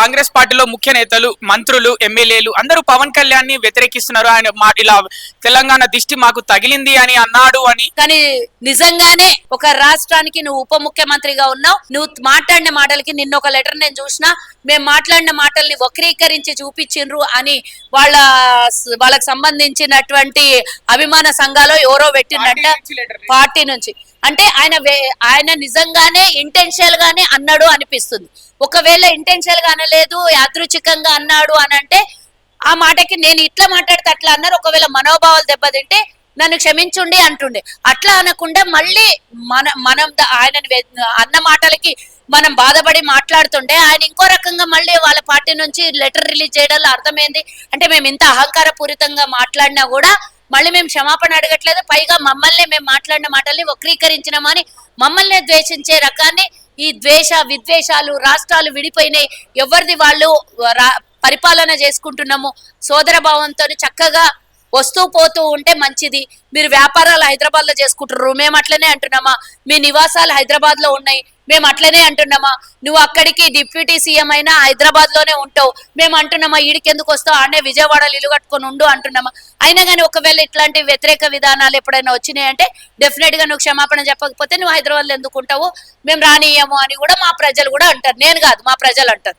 కాంగ్రెస్ పార్టీలో ముఖ్య నేతలు మంత్రులు ఎమ్మెల్యేలు అందరూ పవన్ కళ్యాణ్ని వ్యతిరేకిస్తున్నారు. ఆయన ఇలా తెలంగాణ దిష్టి మాకు తగిలింది అని అన్నాడు అని. కానీ నిజంగానే ఒక రాష్ట్రానికి నువ్వు ఉప ముఖ్యమంత్రిగా ఉన్నావు. నువ్వు మాట్లాడిన మాటలకి నిన్న ఒక లెటర్ నేను చూసిన మేము మాట్లాడిన మాటల్ని వక్రీకరించి చూపించిండ్రు అని వాళ్ళ వాళ్ళకి సంబంధించినటువంటి అభిమాన సంఘాలు ఎవరో పెట్టిందంట పార్టీ నుంచి అంటే ఆయన ఆయన నిజంగానే ఇంటెన్షియల్ గానే అన్నాడు అనిపిస్తుంది. ఒకవేళ ఇంటెన్షియల్గా లేదు యాదృచ్ఛికంగా అన్నాడు అని అంటే ఆ మాటకి నేను ఇట్లా మాట్లాడితే అట్లా అన్నారు ఒకవేళ మనోభావాలు దెబ్బతింటే నన్ను క్షమించుండి అంటుండే. అట్లా అనకుండా మళ్ళీ మన మనం ఆయన ఆయనని అన్న మాటలకి మనం బాధపడి మాట్లాడుతుండే ఆయన ఇంకో రకంగా మళ్ళీ వాళ్ళ పార్టీ నుంచి లెటర్ రిలీజ్ చేయడంలో అర్థమైంది. అంటే మేము ఇంత అహంకార పూరితంగా మాట్లాడినా కూడా మళ్ళీ మేము క్షమాపణ అడగట్లేదు. పైగా మమ్మల్ని మేము మాట్లాడిన మాటల్ని వక్రీకరించినామని మమ్మల్ని ద్వేషించే రకాన్ని ఈ ద్వేష విద్వేషాలు రాష్ట్రాలు విడిపోయినాయి. ఎవరిది వాళ్ళు రా- పరిపాలన చేసుకుంటున్నాము? సోదర భావంతో చక్కగా వస్తూ పోతూ ఉంటే మంచిది. మీరు వ్యాపారాలు హైదరాబాద్లో చేసుకుంటారు మేము అట్లనే అంటున్నామా? మీ నివాసాలు హైదరాబాద్లో ఉన్నాయి. మేము అట్లనే అంటున్నామా? నువ్వు అక్కడికి డిప్యూటీ సీఎం అయినా హైదరాబాద్లోనే ఉంటావు. మేము అంటున్నామా ఈడికెందుకు వస్తావు? ఆడే విజయవాడలో ఇల్లు కట్టుకొని ఉండు అంటున్నామా? అయినా కానీ ఒకవేళ ఇట్లాంటి వ్యతిరేక విధానాలు ఎప్పుడైనా వచ్చినాయంటే డెఫినెట్గా నువ్వు క్షమాపణ చెప్పకపోతే నువ్వు హైదరాబాద్లో ఎందుకు ఉంటావు? మేము రానియము అని కూడా మా ప్రజలు కూడా అంటారు. నేను కాదు మా ప్రజలు అంటారు.